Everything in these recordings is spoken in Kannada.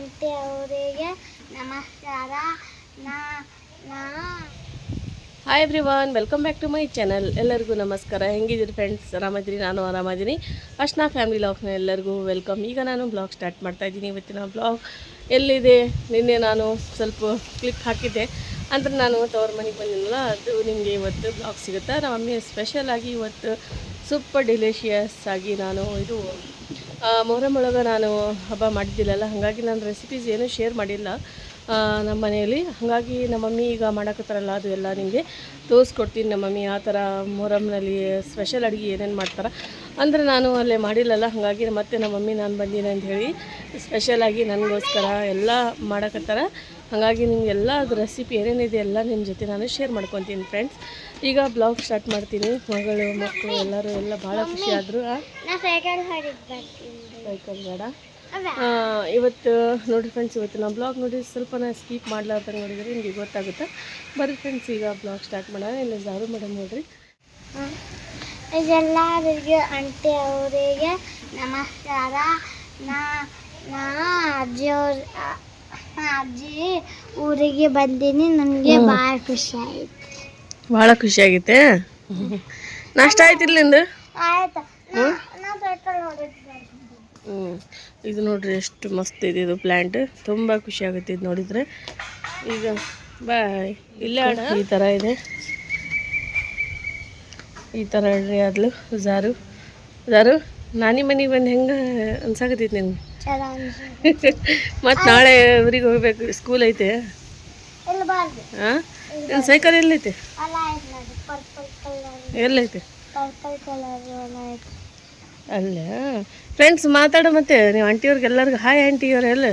ಆಂಟಿ ಅವರಿಗೆ ನಮಸ್ಕಾರ. ನಾ hi everyone welcome back to my channel ಎಲ್ಲರಿಗೂ ನಮಸ್ಕಾರ. ಹೆಂಗಿದ್ದೀರಿ ಫ್ರೆಂಡ್ಸ್ ಆರಾಮದಿರಿ ನಾನು ಆರಾಮದಿನಿ ನಾ ಫ್ಯಾಮಿಲಿ ಲಾಗ್ನ ಎಲ್ಲರಿಗೂ ವೆಲ್ಕಮ್ ಈಗ ನಾನು ಬ್ಲಾಗ್ ಸ್ಟಾರ್ಟ್ ಮಾಡ್ತಾ ಇದ್ದೀನಿ. ಇವತ್ತಿನ ಬ್ಲಾಗ್ ಎಲ್ಲಿದೆ? ನಿನ್ನೆ ನಾನು ಸ್ವಲ್ಪ ಕ್ಲಿಕ್ ಹಾಕಿದ್ದೆ. ಅಂದ್ರೆ ನಾನು ತವ್ರ ಮನೆಗೆ ಬಂದಿಲ್ಲ ಅದು ನಿಮಗೆ ಇವತ್ತು ಬ್ಲಾಗ್ ಸಿಗುತ್ತೆ? ನಮ್ಮ ಮಮ್ಮಿ ಸ್ಪೆಷಲಾಗಿ ಇವತ್ತು ಸೂಪರ್ ಡಿಲಿಷಿಯಸ್ ಆಗಿ ನಾನು ಇದು ಮೊಹರಂ ಒಳಗೆ ನಾನು ಹಬ್ಬ ಮಾಡಿದ್ದಿಲ್ಲಲ್ಲ, ಹಾಗಾಗಿ ನಾನು ರೆಸಿಪೀಸ್ ಏನೂ ಶೇರ್ ಮಾಡಿಲ್ಲ. ನಮ್ಮ ಮನೆಯಲ್ಲಿ. ಹಾಗಾಗಿ ನಮ್ಮ ಮಮ್ಮಿ ಈಗ ಮಾಡಕತ್ತಾರಲ್ಲ, ಅದು ಎಲ್ಲ ನಿಮಗೆ ತೋರಿಸ್ಕೊಡ್ತೀನಿ ನಮ್ಮ ಮಮ್ಮಿ. ಆ ಥರ ಮೊಹರಂನಲ್ಲಿ ಸ್ಪೆಷಲ್ ಅಡುಗೆ ಏನೇನು ಮಾಡ್ತಾರೆ. ಅಂದರೆ ನಾನು ಅಲ್ಲೇ ಮಾಡಿಲ್ಲಲ್ಲ, ಹಾಗಾಗಿ ಮತ್ತೆ ನಮ್ಮ ಮಮ್ಮಿ ನಾನು ಬಂದೀನಿ ಅಂತ ಹೇಳಿ ಸ್ಪೆಷಲಾಗಿ ನನಗೋಸ್ಕರ ಎಲ್ಲ ಮಾಡಕತ್ತಾರ. ಹಾಗಾಗಿ ನಿಮಗೆಲ್ಲ ಅದು ರೆಸಿಪಿ ಏನೇನಿದೆ ಎಲ್ಲ ನಿಮ್ಮ ಜೊತೆ ನಾನು ಶೇರ್ ಮಾಡ್ಕೊತೀನಿ ಫ್ರೆಂಡ್ಸ್ ಈಗ ಬ್ಲಾಗ್ ಸ್ಟಾರ್ಟ್ ಮಾಡ್ತೀನಿ. ಮಗಳು ಮಕ್ಕಳು ಎಲ್ಲರೂ ಎಲ್ಲ ಭಾಳ ಖುಷಿ ಆದರು ಸೈಕಲ್ ಬೇಡ? ಇವತ್ತು ನೋಡಿ ಫ್ರೆಂಡ್ಸ್ ಇವತ್ತು ನಾವು ಬ್ಲಾಗ್ ನೋಡಿ ಸ್ವಲ್ಪ ನಾ ಸ್ಕೀಪ್ ಮಾಡ್ಲಾರ್ದಂಗೆ ನೋಡಿದರೆ ನಿಮಗೆ ಗೊತ್ತಾಗುತ್ತೆ. ಬರ್ರಿ ಫ್ರೆಂಡ್ಸ್ ಈಗ ಬ್ಲಾಗ್ ಸ್ಟಾರ್ಟ್ ಮಾಡೋಣ. ಇಲ್ಲ ಜಾರು ಮೇಡಮ್ ನೋಡ್ರಿ. ಎಲ್ಲರಿಗೆ ಆಂಟಿ ಅವರಿಗೆ ನಮಸ್ಕಾರ. ನಾ ನಾ ಅಜ್ಜಿ ಅವ್ರ ಅಜ್ಜಿ ಊರಿಗೆ ಬಂದೀನಿ ನನಗೆ ಭಾಳ ಖುಷಿ ಆಯ್ತು. ಭಾಳ ಖುಷಿಯಾಗೈತೆ ನಾಷ್ಟ ಆಯ್ತಿಲ್ಲ ನಿಂದು? ಆಯ್ತು. ಹೊಡಿದ್ ಬರ್ತೀನಿ ಹ್ಞೂ ಇದು ನೋಡ್ರಿ ಎಷ್ಟು ಮಸ್ತ್ ಇದೆ ಇದು ಪ್ಲ್ಯಾಂಟ್ ತುಂಬ ಖುಷಿ ಆಗುತ್ತೆ ಇದು ನೋಡಿದರೆ. ಈಗ ಬಾಯ್. ಇಲ್ಲೇ ಈ ಥರ ಇದೆ. ಈ ಥರ ಹೇಳ್ರಿ ಅದ್ಲು ಜಾರು ಜಾರು ನಾನಿ ಮನೆಗೆ ಬಂದು ಹೆಂಗೆ ಅನ್ಸಾಕತ್ತೈತಿ ಅನ್ಸುತ್ತೆ ಮತ್ತು ನಾಳೆ ಊರಿಗೆ ಹೋಗ್ಬೇಕು. ಸ್ಕೂಲ್ ಐತೆ. ಹಾಂ ಸೈಕಲ್ ಎಲ್ಲೈತೆ? ಎಲ್ಲೈತೆ? ಅಲ್ಲ ಫ್ರೆಂಡ್ಸ್ ಮಾತಾಡು ಮತ್ತೆ. ನೀವು ಆಂಟಿಯವ್ರಿಗೆ ಎಲ್ಲರಿಗೂ ಹಾಯ್ ಆಂಟಿಯವ್ರು ಎಲ್ಲ.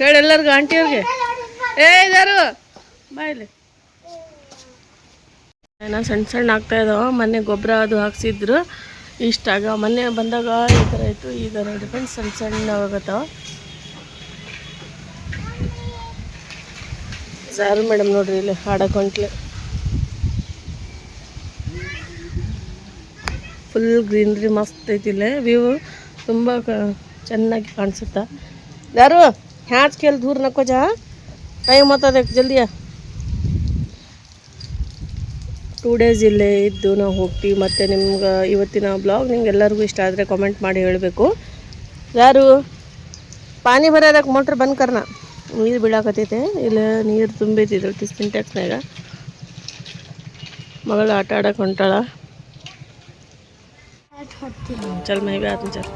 ಹೇಳಿ ಎಲ್ಲರಿಗೂ ಆಂಟಿಯವ್ರಿಗೆ ಏ ಇದಾರು. ಬಾಯ್ಲಿ ನಾನು ಸಣ್ಣ ಸಣ್ಣ ಆಗ್ತಾ ಇದಾವ. ಮೊನ್ನೆ ಗೊಬ್ಬರ ಅದು ಹಾಕ್ಸಿದ್ರು. ಇಷ್ಟಾಗ ಮೊನ್ನೆ ಬಂದಾಗ ಈ ಥರ ಇತ್ತು, ಈಗ ನೋಡಿ ಫ್ರೆಂಡ್ಸ್ ಸಣ್ಣ ಸಣ್ಣ ಆಗತ್ತ. ಸಾರು ಮೇಡಮ್ ನೋಡ್ರಿ ಇಲ್ಲಿ ಹಾಡಕೊಂಟ್ಲೆ ಫುಲ್ ಗ್ರೀನ್ರಿ ಮಸ್ತ್ ಐತಿ ಇಲ್ಲೇ ವ್ಯೂ ತುಂಬ ಚೆನ್ನಾಗಿ ಕಾಣಿಸುತ್ತ. ಯಾರು? ಹ್ಯಾಚ್ ಕೇಳಿ ದೂರ ನಕ್ಕೋ ಜಾ ಟೈಮ್ ಅದಕ್ಕೆ ಜಲ್ದಿಯ? ಟೂ ಡೇಸ್ ಇಲ್ಲೇ ಇದ್ದು ನಾವು ಹೋಗ್ತೀವಿ. ಮತ್ತು ನಿಮ್ಗೆ ಇವತ್ತಿನ ಬ್ಲಾಗ್ ನಿಮ್ಗೆಲ್ಲರಿಗೂ ಇಷ್ಟ ಆದರೆ ಕಾಮೆಂಟ್ ಮಾಡಿ ಹೇಳಬೇಕು. ಯಾರು? ಪಾನಿ ಬರೋದಕ್ಕೆ ಮೋಟ್ರ್ ಬಂದು ಕರ್ನ. ನೀರು ಬೀಳಾಕತ್ತೈತೆ. ಇಲ್ಲ ನೀರು ತುಂಬಿದ್ದಿದ್ರು ಟಿಸ್ಟಿನ್ ಟ್ಯಾಕ್ಸ್ನಾಗ ಮಗಳು ಆಟ ಆಡೋಕೆ ಹೊಂಟಾಳ. ಚಲ್ ಮೈ ಬಿ ಚಲ್.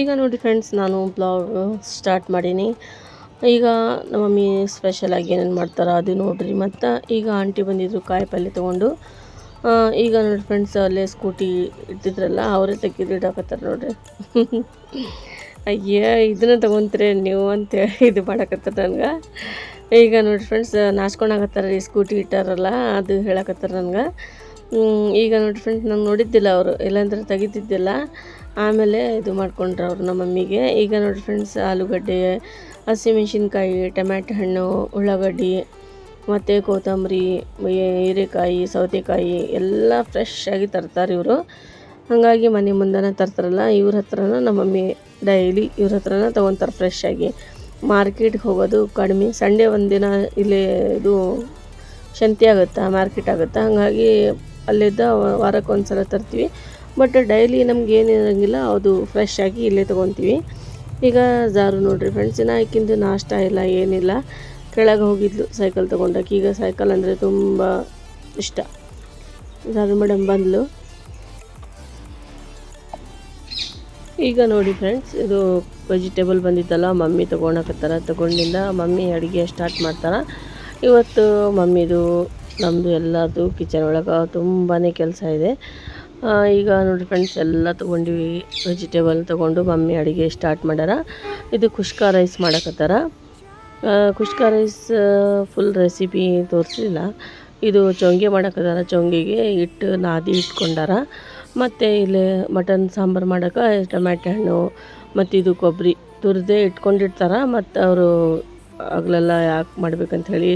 ಈಗ ನೋಡಿ ಫ್ರೆಂಡ್ಸ್ ನಾನು ಬ್ಲಾಗ್ ಸ್ಟಾರ್ಟ್ ಮಾಡೀನಿ. ಈಗ ನಮ್ಮ ಮಮ್ಮಿ ಸ್ಪೆಷಲಾಗಿ ಏನೇನು ಮಾಡ್ತಾರೆ ಅದು ನೋಡ್ರಿ. ಮತ್ತು ಈಗ ಆಂಟಿ ಬಂದಿದ್ರು ಕಾಯಿ ಪಲ್ಯ ತೊಗೊಂಡು. ಈಗ ನೋಡಿ ಫ್ರೆಂಡ್ಸ್ ಅಲ್ಲೇ ಸ್ಕೂಟಿ ಇಟ್ಟಿದ್ರಲ್ಲ, ಅವರೇ ತೆಗೆದು ಇಡಾಕತ್ತಾರೆ ನೋಡ್ರಿ. ಅಯ್ಯ, ಇದನ್ನ ತೊಗೊಂತೀರಿ ನೀವು ಅಂತೇಳಿ ಇದು ಮಾಡಕತ್ತಾರ ನನಗೆ. ಈಗ ನೋಡಿ ಫ್ರೆಂಡ್ಸ್ ನಾಚ್ಕೊಂಡಾಗತ್ತಾರ ರೀ ಸ್ಕೂಟಿ ಇಟ್ಟಾರಲ್ಲ, ಅದು ಹೇಳಕತ್ತಾರ ನನಗೆ. ಈಗ ನೋಡಿ ಫ್ರೆಂಡ್ಸ್ ನಾನು ನೋಡಿದ್ದಿಲ್ಲ ಅವರು ಇಲ್ಲಾಂದರೆ ತೆಗಿತಿದ್ದಿಲ್ಲ. ಆಮೇಲೆ ಇದು ಮಾಡ್ಕೊಂಡ್ರು ಅವರು ನಮ್ಮ ಮಮ್ಮಿಗೆ. ಈಗ ನೋಡಿ ಫ್ರೆಂಡ್ಸ್ ಆಲೂಗಡ್ಡೆ ಹಸಿಮೆಣ್ಸಿನ್ಕಾಯಿ ಟೊಮ್ಯಾಟೊ ಹಣ್ಣು, ಉಳ್ಳಾಗಡ್ಡಿ, ಮತ್ತು ಕೊತ್ತಂಬರಿ ಹೀರೆಕಾಯಿ, ಸೌತೆಕಾಯಿ, ಎಲ್ಲ ಫ್ರೆಶ್ ಆಗಿ ತರ್ತಾರೆ ಇವರು. ಹಾಗಾಗಿ ಮನೆ ಮುಂದೆನೇ ತರ್ತಾರಲ್ಲ, ಇವ್ರ ಹತ್ರನ ನಮ್ಮ ಮಮ್ಮಿ ಡೈಲಿ ಇವ್ರ ಹತ್ರನ ತೊಗೊತಾರೆ ಫ್ರೆಶ್ ಆಗಿ. ಮಾರ್ಕೆಟ್ಗೆ ಹೋಗೋದು ಕಡಿಮೆ. ಸಂಡೇ ಒಂದಿನ ಇಲ್ಲಿ ಇದು ಶಂತಿ ಆಗುತ್ತೆ ಮಾರ್ಕೆಟ್ ಆಗುತ್ತೆ, ಹಾಗಾಗಿ ಅಲ್ಲಿದ್ದ ವಾರಕ್ಕೆ ಒಂದು ಸಲ ತರ್ತೀವಿ. ಬಟ್ ಡೈಲಿ ನಮ್ಗೆ ಏನು ಇರೋಂಗಿಲ್ಲ, ಅದು ಫ್ರೆಶ್ ಆಗಿ ಇಲ್ಲೇ ತೊಗೊತೀವಿ. ಈಗ ಜಾರು ನೋಡಿರಿ ಫ್ರೆಂಡ್ಸ್ ಇನ್ನು ಆಕಿಂದು ನಾಷ್ಟ ಇಲ್ಲ, ಏನಿಲ್ಲ. ಕೆಳಗೆ ಹೋಗಿದ್ಲು ಸೈಕಲ್ ತೊಗೊಂಡಾಕಿ. ಈಗ ಸೈಕಲ್ ಅಂದರೆ ತುಂಬ ಇಷ್ಟ. ಜಾರು ಮೇಡಮ್ ಬಂದಳು ಈಗ ನೋಡಿ ಫ್ರೆಂಡ್ಸ್ ಇದು ವೆಜಿಟೇಬಲ್ ಬಂದಿತ್ತಲ್ಲ, ಮಮ್ಮಿ ತೊಗೊಳಕತ್ತಾರ ತೊಗೊಂಡಿಂದ ಮಮ್ಮಿ ಅಡುಗೆ ಸ್ಟಾರ್ಟ್ ಮಾಡ್ತಾರೆ. ಇವತ್ತು ಮಮ್ಮಿದು ನಮ್ಮದು ಎಲ್ಲದು ಕಿಚನ್ ಒಳಗೆ ತುಂಬಾ ಕೆಲಸ ಇದೆ. ಈಗ ನೋಡಿ ಫ್ರೆಂಡ್ಸ್ ಎಲ್ಲ ತೊಗೊಂಡಿವಿ. ವೆಜಿಟೇಬಲ್ ತೊಗೊಂಡು ಮಮ್ಮಿ ಅಡುಗೆ ಸ್ಟಾರ್ಟ್ ಮಾಡ್ಯಾರ. ಇದು ಕುಷ್ಕ ರೈಸ್ ಮಾಡಕತ್ತಾರ. ಕುಷ್ಕ ರೈಸ್ ಫುಲ್ ರೆಸಿಪಿ ತೋರಿಸಲಿಲ್ಲ ಇದು ಚೊಂಗೆ ಮಾಡಕತ್ತಾರ. ಚೊಂಗಿಗೆ ಹಿಟ್ಟು ನಾದಿ ಇಟ್ಕೊಂಡಾರ. ಮತ್ತು ಇಲ್ಲಿ ಮಟನ್ ಸಾಂಬಾರು ಮಾಡೋಕೆ, ಟೊಮ್ಯಾಟೊ ಹಣ್ಣು, ಮತ್ತು ಇದು ಕೊಬ್ಬರಿ ತುರಿದೇ ಇಟ್ಕೊಂಡಿರ್ತಾರೆ. ಮತ್ತು ಅವರು ಹಗಲೆಲ್ಲ ಯಾಕೆ ಮಾಡ್ಬೇಕಂತ ಹೇಳಿ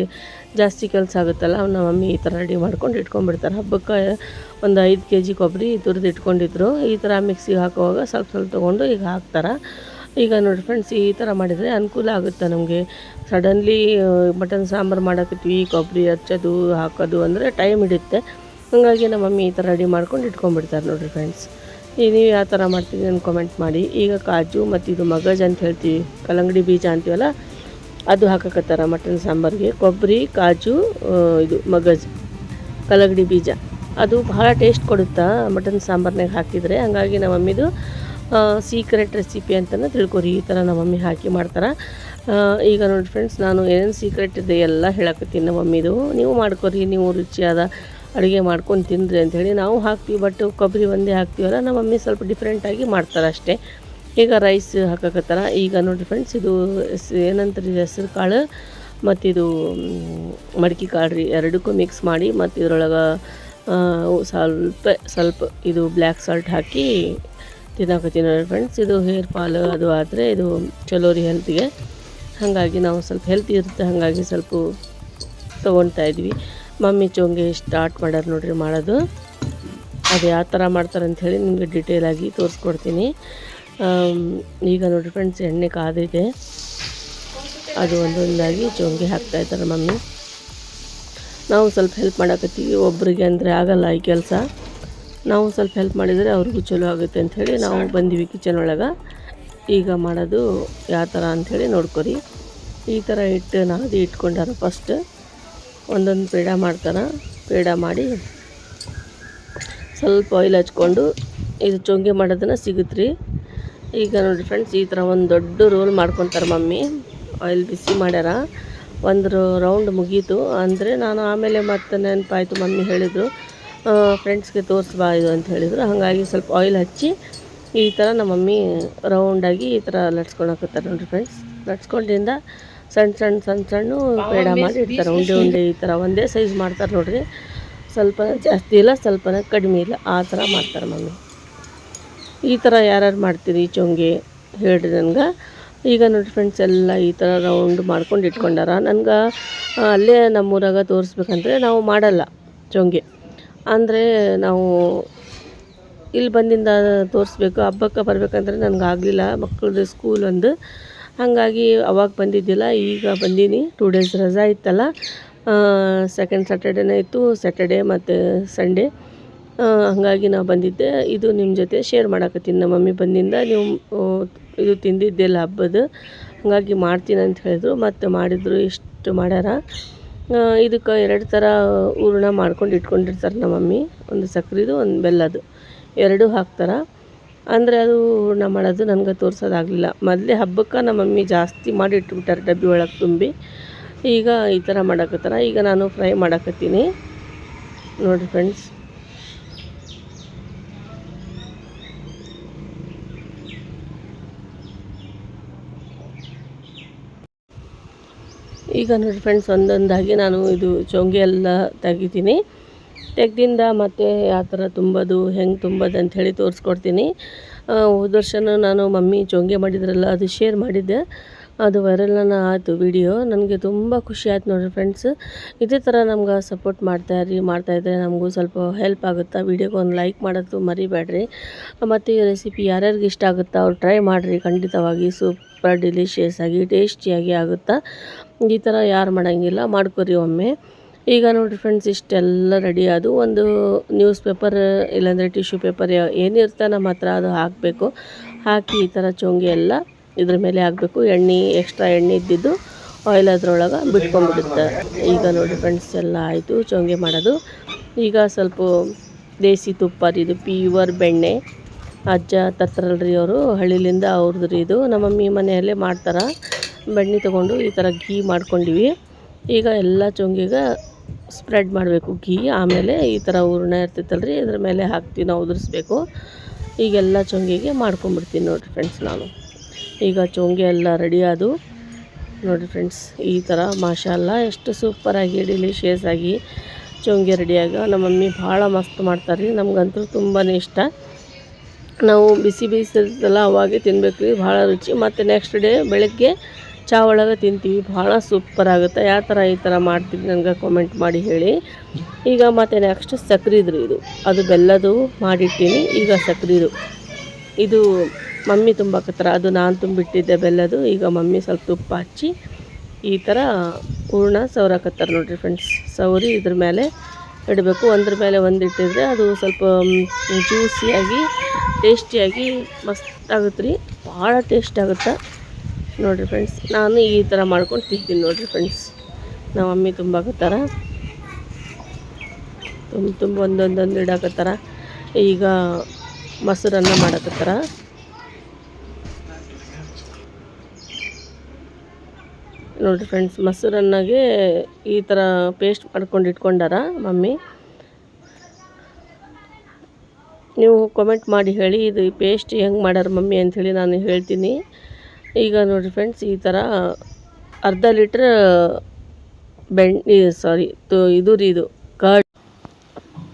ಜಾಸ್ತಿ ಕೆಲಸ ಆಗುತ್ತಲ್ಲ ನಮ್ಮ ಮಮ್ಮಿ ಈ ಥರ ರೆಡಿ ಮಾಡ್ಕೊಂಡು ಇಟ್ಕೊಂಡ್ಬಿಡ್ತಾರೆ. ಹಬ್ಬಕ್ಕೆ ಒಂದು ಐದು ಕೆ ಜಿ ಕೊಬ್ಬರಿ ತುರಿದು ಇಟ್ಕೊಂಡಿದ್ರು. ಈ ಥರ ಮಿಕ್ಸಿಗೆ ಹಾಕುವಾಗ ಸ್ವಲ್ಪ ಸ್ವಲ್ಪ ತೊಗೊಂಡು ಈಗ ಹಾಕ್ತಾರೆ. ಈಗ ನೋಡಿ ಫ್ರೆಂಡ್ಸ್ ಈ ಥರ ಮಾಡಿದರೆ ಅನುಕೂಲ ಆಗುತ್ತೆ ನಮಗೆ? ಸಡನ್ಲಿ ಮಟನ್ ಸಾಂಬಾರು ಮಾಡಕತ್ತೀವಿ, ಕೊಬ್ಬರಿ ಹಚ್ಚೋದು, ಹಾಕೋದು ಅಂದರೆ ಟೈಮ್ ಹಿಡಿಯುತ್ತೆ. ಹಾಗಾಗಿ ನಮ್ಮ ಮಮ್ಮಿ ಈ ಥರ ರೆಡಿ ಮಾಡ್ಕೊಂಡು ಇಟ್ಕೊಂಡ್ಬಿಡ್ತಾರೆ ನೋಡಿರಿ ಫ್ರೆಂಡ್ಸ್ ಈಗ ನೀವು ಯಾವ ಥರ ಮಾಡ್ತೀವಿ ಅಂತ ಕಮೆಂಟ್ ಮಾಡಿ. ಈಗ ಕಾಜು ಮತ್ತು ಇದು ಮಗಜ್ ಅಂತ ಹೇಳ್ತೀವಿ. ಕಲ್ಲಂಗಡಿ ಬೀಜ ಅಂತೀವಲ್ಲ ಅದು ಹಾಕಕತ್ತಾರ ಮಟನ್ ಸಾಂಬಾರಿಗೆ. ಕೊಬ್ಬರಿ, ಕಾಜು ಇದು ಮಗಜ್ ಕಲಗಡಿ ಬೀಜ. ಅದು ಭಾಳ ಟೇಸ್ಟ್ ಕೊಡುತ್ತಾ ಮಟನ್ ಸಾಂಬಾರ್ನಾಗ ಹಾಕಿದರೆ. ಹಂಗಾಗಿ ನಮ್ಮ ಮಮ್ಮಿದು ಸೀಕ್ರೆಟ್ ರೆಸಿಪಿ ಅಂತಲೂ ತಿಳ್ಕೊರಿ. ಈ ಥರ ನಮ್ಮ ಮಮ್ಮಿ ಹಾಕಿ ಮಾಡ್ತಾರೆ. ಈಗ ನೋಡಿ ಫ್ರೆಂಡ್ಸ್ ನಾನು ಏನೇನು ಸೀಕ್ರೆಟ್ ಇದೆ ಎಲ್ಲ ಹೇಳಕತ್ತೀನಿ ನಮ್ಮ ಮಮ್ಮಿದು ನೀವು ಮಾಡ್ಕೊರಿ, ನೀವು ರುಚಿಯಾದ ಅಡುಗೆ ಮಾಡ್ಕೊಂಡು ತಿನ್ನಿರಿ ಅಂಥೇಳಿ ನಾವು ಹಾಕ್ತೀವಿ. ಬಟ್ ಕೊಬ್ಬರಿ ಒಂದೇ ಹಾಕ್ತೀವಲ್ಲ ನಮ್ಮ ಮಮ್ಮಿ ಸ್ವಲ್ಪ ಡಿಫ್ರೆಂಟಾಗಿ ಮಾಡ್ತಾರೆ ಅಷ್ಟೇ ಈಗ ರೈಸ್ ಹಾಕಕತ್ತಾರ. ಈಗ ನೋಡಿರಿ ಫ್ರೆಂಡ್ಸ್ ಇದು ಏನಂತಾರೆ ಹೆಸ್ರು ಕಾಳು ಮತ್ತಿದು ಮಡಕೆ ಕಾಳು ರೀ. ಎರಡಕ್ಕೂ ಮಿಕ್ಸ್ ಮಾಡಿ ಮತ್ತು ಇದ್ರೊಳಗೆ ಸ್ವಲ್ಪ ಸ್ವಲ್ಪ ಇದು ಬ್ಲ್ಯಾಕ್ ಸಾಲ್ಟ್ ಹಾಕಿ ತಿನ್ನಕತ್ತೀನಿ ನೋಡಿರಿ ಫ್ರೆಂಡ್ಸ್ ಇದು ಹೇರ್ ಫಾಲ್ ಅದು ಆದರೆ ಇದು ಚಲೋ ರೀ ಹೆಲ್ತಿಗೆ ಹಾಗಾಗಿ ನಾವು ಸ್ವಲ್ಪ ಹೆಲ್ತಿ ಇರುತ್ತೆ. ಹಾಗಾಗಿ ಸ್ವಲ್ಪ ತೊಗೊಳ್ತಾ ಇದ್ವಿ. ಮಮ್ಮಿ ಚೋಂಗೆ ಸ್ಟಾರ್ಟ್ ಮಾಡ್ಯಾರ ನೋಡಿರಿ ಮಾಡೋದು. ಅದು ಯಾವ ಥರ ಮಾಡ್ತಾರೆ ಅಂಥೇಳಿ ನಿಮಗೆ ಡಿಟೇಲಾಗಿ ತೋರಿಸ್ಕೊಡ್ತೀನಿ. ಈಗ ನೋಡಿ ಫ್ರೆಂಡ್ಸ್ ಎಣ್ಣೆ ಕಾದಿದೆ. ಅದು ಒಂದೊಂದಾಗಿ ಚೋಂಗೆ ಹಾಕ್ತಾ ಇದ್ದಾರೆ ಮಮ್ಮಿ. ನಾವು ಸ್ವಲ್ಪ ಹೆಲ್ಪ್ ಮಾಡಕತ್ತೀವಿ. ಒಬ್ಬರಿಗೆ ಅಂದರೆ ಆಗಲ್ಲ ಈ ಕೆಲಸ. ನಾವು ಸ್ವಲ್ಪ ಹೆಲ್ಪ್ ಮಾಡಿದರೆ ಅವ್ರಿಗೂ ಚಲೋ ಆಗುತ್ತೆ ಅಂಥೇಳಿ ನಾವು ಬಂದೀವಿ ಕಿಚನ್ ಒಳಗೆ. ಈಗ ಮಾಡೋದು ಯಾವ ಥರ ಅಂಥೇಳಿ ನೋಡ್ಕೊರಿ. ಈ ಥರ ಇಟ್ಟು ನಾದಿ ಇಟ್ಕೊಂಡಾರ ಫಸ್ಟ್ ಒಂದೊಂದು ಪೇಡ ಮಾಡ್ತಾರೆ. ಪೇಡ ಮಾಡಿ ಸ್ವಲ್ಪ ಆಯಿಲ್ ಹಚ್ಕೊಂಡು ಇದು ಚೊಂಗೆ ಮಾಡೋದನ್ನು ಸಿಗುತ್ತೆ ರೀ ಈಗ ನೋಡಿ ಫ್ರೆಂಡ್ಸ್ ಈ ಥರ ಒಂದು ದೊಡ್ಡ ರೋಲ್ ಮಾಡ್ಕೊತಾರೆ ಮಮ್ಮಿ. ಆಯಿಲ್ ಬಿಸಿ ಮಾಡ್ಯಾರ. ಒಂದು ರೌಂಡ್ ಮುಗೀತು. ಅಂದರೆ ನಾನು ಆಮೇಲೆ ಮತ್ತೆ ನೆನಪಾಯ್ತು ಮಮ್ಮಿ ಹೇಳಿದರು. ಫ್ರೆಂಡ್ಸ್ಗೆ ತೋರಿಸ್ಬಾ ಇದು ಅಂತ ಹೇಳಿದರು. ಹಾಗಾಗಿ ಸ್ವಲ್ಪ ಆಯಿಲ್ ಹಚ್ಚಿ ಈ ಥರ ನಮ್ಮ ಮಮ್ಮಿ ರೌಂಡಾಗಿ ಈ ಥರ ಲಟ್ಸ್ಕೊಳಕತ್ತಾರೆ ನೋಡಿರಿ ಫ್ರೆಂಡ್ಸ್ ಲಟ್ಸ್ಕೊಂಡಿಂದ ಸಣ್ಣ ಸಣ್ಣ ಸಣ್ಣ ಸಣ್ಣ ಪೇಡ ಮಾಡಿ ಇಡ್ತಾರೆ. ಉಂಡೆ ಉಂಡೆ ಈ ಥರ ಒಂದೇ ಸೈಜ್ ಮಾಡ್ತಾರೆ ನೋಡಿರಿ. ಸ್ವಲ್ಪ ಜಾಸ್ತಿ ಇಲ್ಲ ಸ್ವಲ್ಪ ಕಡಿಮೆ ಇಲ್ಲ. ಆ ಥರ ಮಾಡ್ತಾರೆ ಮಮ್ಮಿ. ಈ ಥರ ಯಾರ್ಯಾರು ಮಾಡ್ತೀರಿ ಚೊಂಗೆ ಹೇಳಿರಿ ನನ್ಗೆ. ಈಗ ನೋಡಿ ಫ್ರೆಂಡ್ಸ್ ಎಲ್ಲ ಈ ಥರ ರೌಂಡ್ ಮಾಡ್ಕೊಂಡು ಇಟ್ಕೊಂಡಾರ. ನನಗೆ ಅಲ್ಲೇ ನಮ್ಮೂರಾಗ ತೋರಿಸ್ಬೇಕಂದ್ರೆ ನಾವು ಮಾಡಲ್ಲ ಚೊಂಗೆ. ಅಂದರೆ ನಾವು ಇಲ್ಲಿ ಬಂದಿಂದ ತೋರಿಸ್ಬೇಕು, ಹಬ್ಬಕ್ಕೆ ಬರಬೇಕಂದ್ರೆ ನನಗೆ ಆಗಲಿಲ್ಲ. ಮಕ್ಕಳದ್ದು ಸ್ಕೂಲ್ ಒಂದು. ಹಾಗಾಗಿ ಅವಾಗ ಬಂದಿದ್ದಿಲ್ಲ, ಈಗ ಬಂದೀನಿ. ಟೂ ಡೇಸ್ ರಜಾ ಇತ್ತಲ್ಲ. ಸೆಕೆಂಡ್ ಸ್ಯಾಟರ್ಡೇನೇ ಇತ್ತು ಸ್ಯಾಟರ್ಡೇ ಮತ್ತು ಸಂಡೇ ಹಾಗಾಗಿ ನಾ ಬಂದಿದ್ದೆ. ಇದು ನಿಮ್ಮ ಜೊತೆ ಶೇರ್ ಮಾಡಕತ್ತೀನಿ. ನಮ್ಮ ಮಮ್ಮಿ ಬಂದಿಂದ ನೀವು ಇದು ತಿಂದಿದ್ದೆಲ್ಲ ಹಬ್ಬದ. ಹಾಗಾಗಿ ಮಾಡ್ತೀನಿ ಅಂತ ಹೇಳಿದ್ರು. ಮತ್ತು ಮಾಡಿದರು, ಇಷ್ಟು ಮಾಡ್ಯಾರ. ಇದಕ್ಕೆ ಎರಡು ಥರ ಹೂರ್ಣ ಮಾಡ್ಕೊಂಡು ಇಟ್ಕೊಂಡಿರ್ತಾರೆ ನಮ್ಮ ಮಮ್ಮಿ. ಒಂದು ಸಕ್ರೆದು, ಒಂದು ಬೆಲ್ಲದು. ಎರಡೂ ಹಾಕ್ತಾರೆ. ಅಂದರೆ ಅದು ಹೂರ್ಣ ಮಾಡೋದು ನನಗೆ ತೋರ್ಸೋದಾಗಲಿಲ್ಲ. ಮೊದಲೇ ಹಬ್ಬಕ್ಕೆ ನಮ್ಮ ಮಮ್ಮಿ ಜಾಸ್ತಿ ಮಾಡಿ ಇಟ್ಬಿಟ್ಟಾರೆ ಡಬ್ಬಿ ಒಳಗೆ ತುಂಬಿ. ಈಗ ಈ ಥರ ಮಾಡಕತ್ತಾರ. ಈಗ ನಾನು ಫ್ರೈ ಮಾಡಕತ್ತೀನಿ. ನೋಡಿರಿ ಫ್ರೆಂಡ್ಸ್ ಈಗ ನೋಡಿ ಫ್ರೆಂಡ್ಸ್ ಒಂದೊಂದಾಗಿ ನಾನು ಇದು ಚೊಂಗೆ ಎಲ್ಲ ತೆಗಿತೀನಿ. ತೆಗ್ದಿಂದ ಮತ್ತೆ ಯಾವ ಥರ ತುಂಬೋದು ಹೆಂಗೆ ತುಂಬೋದು ಅಂಥೇಳಿ ತೋರಿಸ್ಕೊಡ್ತೀನಿ. ಆ, ಹೋದ ವರ್ಷನೂ ನಾನು ಮಮ್ಮಿ ಚೊಂಗೆ ಮಾಡಿದ್ರಲ್ಲ ಅದು ಶೇರ್ ಮಾಡಿದ್ದೆ. ಅದು ವೈರಲ್ನ ಆಯಿತು ವಿಡಿಯೋ. ನನಗೆ ತುಂಬ ಖುಷಿ ಆಯ್ತು ನೋಡಿರಿ ಫ್ರೆಂಡ್ಸ್ ಇದೇ ಥರ ನಮ್ಗೆ ಸಪೋರ್ಟ್ ಮಾಡ್ತಾ ರೀ ಮಾಡ್ತಾಯಿದ್ರೆ ನಮಗೂ ಸ್ವಲ್ಪ ಹೆಲ್ಪ್ ಆಗುತ್ತೆ? ವಿಡಿಯೋಗೆ ಒಂದು ಲೈಕ್ ಮಾಡೋದು ಮರಿಬೇಡ್ರಿ. ಮತ್ತು ಈ ರೆಸಿಪಿ ಯಾರ್ಯಾರಿಗೆ ಇಷ್ಟ ಆಗುತ್ತಾ? ಅವ್ರು ಟ್ರೈ ಮಾಡಿರಿ. ಖಂಡಿತವಾಗಿ ಸೂಪರ್ ಡಿಲಿಷಿಯಸ್ ಆಗಿ ಟೇಸ್ಟಿಯಾಗಿ ಆಗುತ್ತಾ? ಈ ಥರ ಯಾರು ಮಾಡೋಂಗಿಲ್ಲ, ಮಾಡ್ಕೊರಿ ಒಮ್ಮೆ. ಈಗ ನೋಡಿರಿ ಫ್ರೆಂಡ್ಸ್ ಇಷ್ಟೆಲ್ಲ ರೆಡಿ ಅದು ಒಂದು ನ್ಯೂಸ್ ಪೇಪರ್ ಇಲ್ಲಾಂದರೆ ಟಿಶ್ಯೂ ಪೇಪರ್ ಏನಿರುತ್ತೆ ನಮ್ಮ ಹತ್ರ ಅದು ಹಾಕಬೇಕು. ಹಾಕಿ ಈ ಥರ ಚೊಂಗೆ ಎಲ್ಲ ಇದ್ರ ಮೇಲೆ ಹಾಕಬೇಕು. ಎಣ್ಣೆ ಎಕ್ಸ್ಟ್ರಾ ಎಣ್ಣೆ ಇದ್ದಿದ್ದು ಆಯಿಲ್ ಅದ್ರೊಳಗೆ ಬಿಟ್ಕೊಂಡ್ಬಿಡುತ್ತೆ. ಈಗ ನೋಡಿ ಫ್ರೆಂಡ್ಸ್ ಎಲ್ಲ ಆಯಿತು, ಚೊಂಗೆ ಮಾಡೋದು. ಈಗ ಸ್ವಲ್ಪ ದೇಸಿ ತುಪ್ಪ ಇದು ಪ್ಯೂವರ್ ಬೆಣ್ಣೆ. ಅಜ್ಜ ತರ್ತಾರಲ್ರಿ ಅವರು, ಹಳ್ಳಿಲಿಂದ ಅವ್ರದ್ದು ರೀ ಇದು. ನಮ್ಮ ಮಮ್ಮಿ ಮನೆಯಲ್ಲೇ ಮಾಡ್ತಾರೆ. ಬೆಣ್ಣೆ ತೊಗೊಂಡು ಈ ಥರ ಘೀ ಮಾಡ್ಕೊಂಡಿವಿ. ಈಗ ಎಲ್ಲ ಚೊಂಗಿಗೆ ಸ್ಪ್ರೆಡ್ ಮಾಡಬೇಕು ಘೀ. ಆಮೇಲೆ ಈ ಥರ ಹೂರ್ಣ ರೀ ಇದ್ರ ಮೇಲೆ ಹಾಕ್ತೀವಿ, ನಾವು ಉದುರಿಸ್ಬೇಕು. ಈಗೆಲ್ಲ ಚೊಂಗಿಗೆ ಮಾಡ್ಕೊಂಬಿಡ್ತೀನಿ ನೋಡಿರಿ ಫ್ರೆಂಡ್ಸ್ ನಾನು. ಈಗ ಚೋಂಗೆ ಎಲ್ಲ ರೆಡಿ ಆದು. ನೋಡಿ ಫ್ರೆಂಡ್ಸ್ ಈ ಥರ ಮಾಷಾಲ್ಲ ಎಷ್ಟು ಸೂಪರಾಗಿ ಡಿಲಿಷಿಯಸ್ ಆಗಿ ಚೋಂಗೆ ರೆಡಿಯಾಗ ನಮ್ಮ ಮಮ್ಮಿ ಭಾಳ ಮಸ್ತ್ ಮಾಡ್ತಾರೆ ರೀ, ನಮಗಂತೂ ತುಂಬಾ ಇಷ್ಟ. ನಾವು ಬಿಸಿ ಬಿಸಿ ಬೇಯಿಸಿರ್ತಲ್ಲ ಅವಾಗೆ ತಿನ್ಬೇಕು ರೀ, ಭಾಳ ರುಚಿ. ಮತ್ತು ನೆಕ್ಸ್ಟ್ ಡೇ ಬೆಳಗ್ಗೆ ಚಾ ಒಳಗೆ ತಿಂತೀವಿ, ಭಾಳ ಸೂಪರ್ ಆಗುತ್ತೆ. ಯಾವ ಥರ ಈ ಥರ ಮಾಡ್ತೀವಿ ನನಗೆ ಕಾಮೆಂಟ್ ಮಾಡಿ ಹೇಳಿ. ಈಗ ಮತ್ತು ನೆಕ್ಸ್ಟ್ ಸಕ್ರಿದ್ರು ಇದು. ಅದು ಬೆಲ್ಲದು ಮಾಡಿಟ್ಟಿನಿ, ಈಗ ಸಕ್ರಿದು ಇದು ಮಮ್ಮಿ ತುಂಬಾಕತ್ತಾರ ಅದು ನಾನು ತುಂಬಿಟ್ಟಿದ್ದೆ ಬೆಲ್ಲದು, ಈಗ ಮಮ್ಮಿ ಸ್ವಲ್ಪ ತುಪ್ಪ ಹಚ್ಚಿ ಈ ಥರ ಹೂರ್ಣ ಸವರಾಕತ್ತಾರೆ ನೋಡಿರಿ ಫ್ರೆಂಡ್ಸ್ ಸವರಿ ಇದ್ರ ಮೇಲೆ ಇಡಬೇಕು. ಒಂದ್ರ ಮೇಲೆ ಒಂದು ಇಟ್ಟಿದ್ರೆ ಅದು ಸ್ವಲ್ಪ ಜ್ಯೂಸಿಯಾಗಿ ಟೇಸ್ಟಿಯಾಗಿ ಮಸ್ತ್ ಆಗುತ್ತೆ ರೀ ಭಾಳ ಟೇಸ್ಟ್ ಆಗುತ್ತೆ? ನೋಡಿರಿ ಫ್ರೆಂಡ್ಸ್ ನಾನು ಈ ಥರ ಮಾಡ್ಕೊಂಡು ತಿಂತೀನಿ ನೋಡಿರಿ ಫ್ರೆಂಡ್ಸ್ ನಮ್ಮ ಮಮ್ಮಿ ತುಂಬಾಕತ್ತಾರ ತುಂಬ ತುಂಬ ಒಂದೊಂದೊಂದು ಇಡಾಕತ್ತಾರ. ಈಗ ಮೊಸರನ್ನ ಮಾಡಕತ್ತಾರ ನೋಡಿರಿ ಫ್ರೆಂಡ್ಸ್, ಮೊಸರನ್ನಾಗೆ ಈ ಥರ ಪೇಸ್ಟ್ ಮಾಡ್ಕೊಂಡು ಇಟ್ಕೊಂಡಾರ ಮಮ್ಮಿ? ನೀವು ಕಮೆಂಟ್ ಮಾಡಿ ಹೇಳಿ, ಇದು ಪೇಸ್ಟ್ ಹೆಂಗೆ ಮಾಡ್ಯಾರ ಮಮ್ಮಿ ಅಂಥೇಳಿ ನಾನು ಹೇಳ್ತೀನಿ. ಈಗ ನೋಡಿರಿ ಫ್ರೆಂಡ್ಸ್, ಈ ಥರ ಅರ್ಧ ಲೀಟ್ರ್ ಬೆಣ್ಣೆ ಸಾರಿ ಇದು ರೀ ಇದು.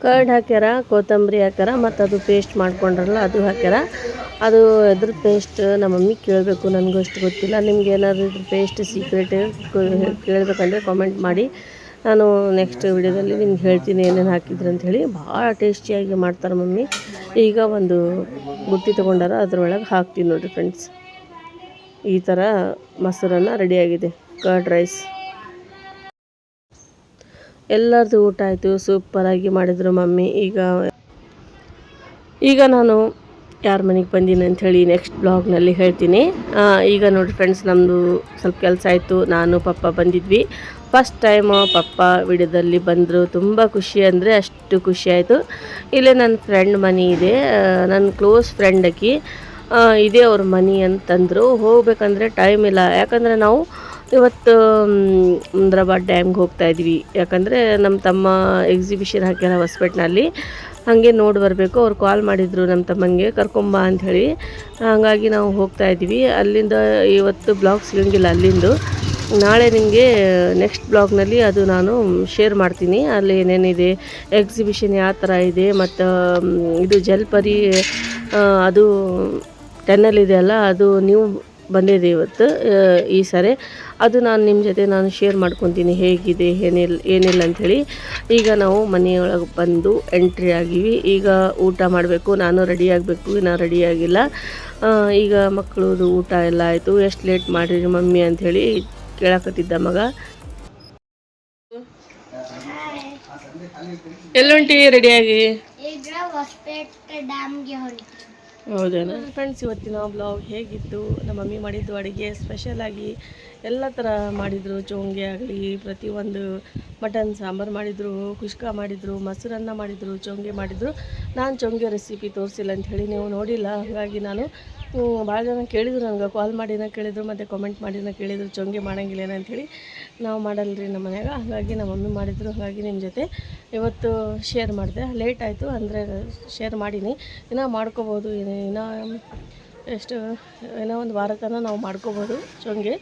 ಕರ್ಡ್ ಹಾಕ್ಯಾರ, ಕೊತ್ತಂಬರಿ ಹಾಕ್ಯಾರ, ಮತ್ತು ಅದು ಪೇಸ್ಟ್ ಮಾಡ್ಕೊಂಡ್ರಲ್ಲ ಅದು ಹಾಕ್ಯಾರ. ಅದು ಅದ್ರ ಪೇಸ್ಟ್ ನಮ್ಮ ಮಮ್ಮಿ ಕೇಳಬೇಕು, ನನಗೂ ಅಷ್ಟು ಗೊತ್ತಿಲ್ಲ. ನಿಮ್ಗೆ ಏನಾದ್ರು ಇದ್ರ ಪೇಸ್ಟ್ ಸೀಕ್ರೆಟ್ ಕೇಳಬೇಕಂದ್ರೆ ಕಾಮೆಂಟ್ ಮಾಡಿ. ನಾನು ನೆಕ್ಸ್ಟ್ ವಿಡಿಯೋದಲ್ಲಿ ನಿಮ್ಗೆ ಹೇಳ್ತೀನಿ ಏನೇನು ಹಾಕಿದ್ರು ಅಂತ ಹೇಳಿ. ಭಾಳ ಟೇಸ್ಟಿಯಾಗಿ ಮಾಡ್ತಾರೆ ಮಮ್ಮಿ. ಈಗ ಒಂದು ಬುಟ್ಟಿ ತೊಗೊಂಡಾರ, ಅದ್ರೊಳಗೆ ಹಾಕ್ತೀನಿ ನೋಡಿರಿ ಫ್ರೆಂಡ್ಸ್ ಈ ಥರ ಮೊಸರನ್ನ ರೆಡಿಯಾಗಿದೆ ಕರ್ಡ್ ರೈಸ್ ಎಲ್ಲರದು ಊಟ ಆಯಿತು. ಸೂಪರಾಗಿ ಮಾಡಿದರು ಮಮ್ಮಿ. ಈಗ ಈಗ ನಾನು ಯಾರ ಮನೆಗೆ ಬಂದೀನಿ ಅಂಥೇಳಿ ನೆಕ್ಸ್ಟ್ ಬ್ಲಾಗ್ನಲ್ಲಿ ಹೇಳ್ತೀನಿ. ಈಗ ನೋಡಿ ಫ್ರೆಂಡ್ಸ್ ನಮ್ಮದು ಸ್ವಲ್ಪ ಕೆಲಸ ಆಯಿತು. ನಾನು, ಪಪ್ಪ ಬಂದಿದ್ವಿ. ಫಸ್ಟ್ ಟೈಮು ಪಪ್ಪ ವಿಡಿಯೋದಲ್ಲಿ ಬಂದರು. ತುಂಬ ಖುಷಿ ಅಂದರೆ ಅಷ್ಟು ಖುಷಿ ಆಯಿತು. ಇಲ್ಲೇ ನನ್ನ ಫ್ರೆಂಡ್ ಮನೆ ಇದೆ. ನನ್ನ ಕ್ಲೋಸ್ ಫ್ರೆಂಡ್ ಇದೇ ಅವ್ರ ಮನೆ ಅಂತಂದರು. ಹೋಗ್ಬೇಕಂದ್ರೆ ಟೈಮ್ ಇಲ್ಲ. ಯಾಕಂದರೆ ನಾವು ಇವತ್ತು ಮುಂದ್ರಾಬಾದ್ ಡ್ಯಾಮ್ಗೆ ಹೋಗ್ತಾ ಇದ್ವಿ. ಯಾಕಂದರೆ ನಮ್ಮ ತಮ್ಮ ಎಕ್ಸಿಬಿಷನ್ ಹಾಕ್ಯಾರ ಹೊಸಪೇಟ್ನಲ್ಲಿ. ಹಾಗೆ ನೋಡಿ ಬರಬೇಕು. ಅವ್ರು ಕಾಲ್ ಮಾಡಿದರು ನಮ್ಮ ತಮ್ಮಂಗೆ ಕರ್ಕೊಂಬ ಅಂಥೇಳಿ ಹಾಗಾಗಿ ನಾವು ಹೋಗ್ತಾ ಇದ್ವಿ. ಅಲ್ಲಿಂದ ಇವತ್ತು ಬ್ಲಾಗ್ ಸಿಗಂಗಿಲ್ಲ ಅಲ್ಲಿಂದು. ನಾಳೆ ನಿಮಗೆ ನೆಕ್ಸ್ಟ್ ಬ್ಲಾಗ್ನಲ್ಲಿ ಅದು ನಾನು ಶೇರ್ ಮಾಡ್ತೀನಿ. ಅಲ್ಲಿ ಏನೇನಿದೆ ಎಕ್ಸಿಬಿಷನ್ ಯಾವ ಥರ ಇದೆ, ಮತ್ತು ಇದು ಜಲ್ಪರಿ ಅದು ಟೆನ್ನಲ್ಲಿದೆ ಅಲ್ಲ, ಅದು ನೀವು ಬಂದಿದೆ ಇವತ್ತು ಈ ಸರಿ. ಅದು ನಾನು ನಿಮ್ಮ ಜೊತೆ ನಾನು ಶೇರ್ ಮಾಡ್ಕೊತೀನಿ ಹೇಗಿದೆ ಏನಿಲ್ಲ ಏನಿಲ್ಲ ಅಂಥೇಳಿ ಈಗ ನಾವು ಮನೆಯೊಳಗೆ ಬಂದು ಎಂಟ್ರಿ ಆಗಿವಿ. ಈಗ ಊಟ ಮಾಡಬೇಕು, ನಾನು ರೆಡಿ ಆಗಬೇಕು ನಾನು ರೆಡಿ ಆಗಿಲ್ಲ. ಈಗ ಮಕ್ಕಳದು ಊಟ ಎಲ್ಲ ಆಯಿತು. ಎಷ್ಟು ಲೇಟ್ ಮಾಡಿರಿ ಮಮ್ಮಿ ಅಂಥೇಳಿ ಕೇಳಕತ್ತಿದ್ದ ಮಗ. ಎಲ್ಲೊಂಟಿ ರೆಡಿಯಾಗಿ ಹೌದೇನಾ? ಫ್ರೆಂಡ್ಸ್ ಇವತ್ತಿನ ಬ್ಲಾಗ್ ಹೇಗಿತ್ತು? ನಮ್ಮ ಮಮ್ಮಿ ಮಾಡಿದ್ದು ಅಡುಗೆ ಸ್ಪೆಷಲಾಗಿ ಎಲ್ಲ ಥರ ಮಾಡಿದರು. ಚೋಂಗೆ ಆಗಲಿ ಪ್ರತಿಯೊಂದು ಮಟನ್, ಸಾಂಬಾರು ಮಾಡಿದರು, ಕುಷ್ಕ ಮಾಡಿದರು, ಮೊಸರನ್ನ ಮಾಡಿದರು, ಚೋಂಗೆ ಮಾಡಿದರು. ನಾನು ಚೋಂಗೆ ರೆಸಿಪಿ ತೋರಿಸಿಲ್ಲ ಅಂತ ಹೇಳಿ ನೀವು ನೋಡಿಲ್ಲ. ಹಾಗಾಗಿ ನಾನು ಭಾಳ ಜನ ಕೇಳಿದ್ರು ನನಗೆ. ಕಾಲ್ ಮಾಡಿನ ಕೇಳಿದರು, ಮತ್ತು ಕಾಮೆಂಟ್ ಮಾಡಿನ ಕೇಳಿದರು, ಚೊಂಗೆ ಮಾಡೋಂಗಿಲ್ಲೇನ ಅಂಥೇಳಿ ನಾವು ಮಾಡಲ್ರಿ ನಮ್ಮ ಮನೆಯಾಗ. ಹಾಗಾಗಿ ನಮ್ಮ ಮಮ್ಮಿ ಮಾಡಿದ್ರು. ಹಾಗಾಗಿ ನಿಮ್ಮ ಜೊತೆ ಇವತ್ತು ಶೇರ್ ಮಾಡಿದೆ. ಲೇಟ್ ಆಯಿತು, ಅಂದರೆ ಶೇರ್ ಮಾಡೀನಿ. ಇನ್ನೂ ಮಾಡ್ಕೋಬೋದು. ಇನ್ನೂ ಎಷ್ಟು, ಏನೋ ಒಂದು ವಾರ ತನಕ ನಾವು ಮಾಡ್ಕೊಬೋದು ಚೊಂಗೆ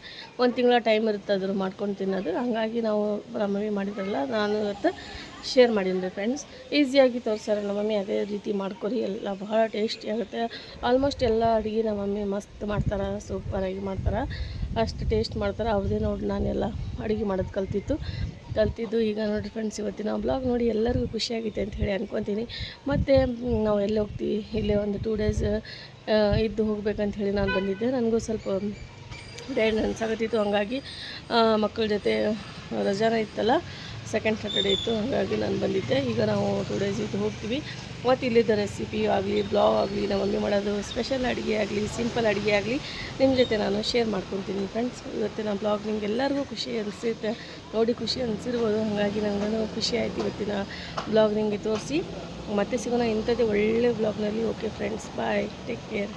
ಒಂದು ತಿಂಗಳ ಟೈಮ್ ಇರುತ್ತೆ ಅದ್ರ ಮಾಡ್ಕೊಂಡು ತಿನ್ನೋದು. ಹಾಗಾಗಿ ನಾವು ನಮ್ಮ ಮಮ್ಮಿ ಮಾಡಿದ್ರಲ್ಲ, ನಾನು ಇವತ್ತು ಶೇರ್ ಮಾಡೀನಿ ರೀ ಫ್ರೆಂಡ್ಸ್ ಈಸಿಯಾಗಿ ತೋರಿಸ್ಯಾರ ನಮ್ಮ ಮಮ್ಮಿ, ಅದೇ ರೀತಿ ಮಾಡ್ಕೊರಿ, ಎಲ್ಲ ಬಹಳ ಟೇಸ್ಟಿ ಆಗುತ್ತೆ ಆಲ್ಮೋಸ್ಟ್ ಎಲ್ಲ ಅಡುಗೆ ನಮ್ಮ ಮಮ್ಮಿ ಮಸ್ತ್ ಮಾಡ್ತಾರೆ ಸೂಪರಾಗಿ ಮಾಡ್ತಾರೆ. ಅಷ್ಟು ಟೇಸ್ಟ್ ಮಾಡ್ತಾರೆ. ಅವ್ರದ್ದೇ ನೋಡಿ ನಾನೆಲ್ಲ ಅಡುಗೆ ಮಾಡೋದು ಕಲ್ತಿತ್ತು ಕಲ್ತಿದ್ದು ಈಗ ನೋಡಿರಿ ಫ್ರೆಂಡ್ಸ್ ಇವತ್ತಿನ ಬ್ಲಾಗ್ ನೋಡಿ ಎಲ್ಲರಿಗೂ ಖುಷಿಯಾಗೈತೆ ಅಂತ ಹೇಳಿ ಅನ್ಕೊತೀನಿ. ಮತ್ತು ನಾವು ಎಲ್ಲಿ ಹೋಗ್ತೀವಿ? ಇಲ್ಲೇ ಒಂದು ಟೂ ಡೇಸ್ ಇದ್ದು ಹೋಗ್ಬೇಕಂತ ಹೇಳಿ ನಾನು ಬಂದಿದ್ದೆ. ನನಗೂ ಸ್ವಲ್ಪ ಡೇಡ್ ಅನ್ಸಾಕತ್ತಿತ್ತು ಹಾಗಾಗಿ ಮಕ್ಕಳ ಜೊತೆ ರಜಾನ ಇತ್ತಲ್ಲ ಸೆಕೆಂಡ್ ಸ್ಯಾಟರ್ಡೇ ಇತ್ತು. ಹಾಗಾಗಿ ನಾನು ಬಂದಿದ್ದೆ. ಈಗ ನಾವು ಟೂ ಡೇಸ್ ಇದ್ದು ಹೋಗ್ತೀವಿ. ಮತ್ತು ಇಲ್ಲಿದ್ದ ರೆಸಿಪಿ ಆಗಲಿ ಬ್ಲಾಗ್ ಆಗಲಿ, ನಮ್ಮ ಮಮ್ಮಿ ಮಾಡೋದು ಸ್ಪೆಷಲ್ ಅಡುಗೆ ಆಗಲಿ ಸಿಂಪಲ್ ಅಡುಗೆ ಆಗಲಿ ನಿಮ್ಮ ಜೊತೆ ನಾನು ಶೇರ್ ಮಾಡ್ಕೊತೀನಿ ಫ್ರೆಂಡ್ಸ್ ಇವತ್ತಿನ ಬ್ಲಾಗ್ ನಿಮ್ಗೆ ಎಲ್ಲರಿಗೂ ಖುಷಿ ಅನಿಸುತ್ತೆ. ನೋಡಿ ಖುಷಿ ಅನಿಸಿರ್ಬೋದು. ಹಾಗಾಗಿ ನನಗೂ ಖುಷಿ ಆಯಿತು ಇವತ್ತಿನ ಬ್ಲಾಗ್ ನಿಮಗೆ ತೋರಿಸಿ. ಮತ್ತೆ ಸಿಗೋಣ ಇಂಥದ್ದೇ ಒಳ್ಳೆ ಬ್ಲಾಗ್ನಲ್ಲಿ okay friends bye take care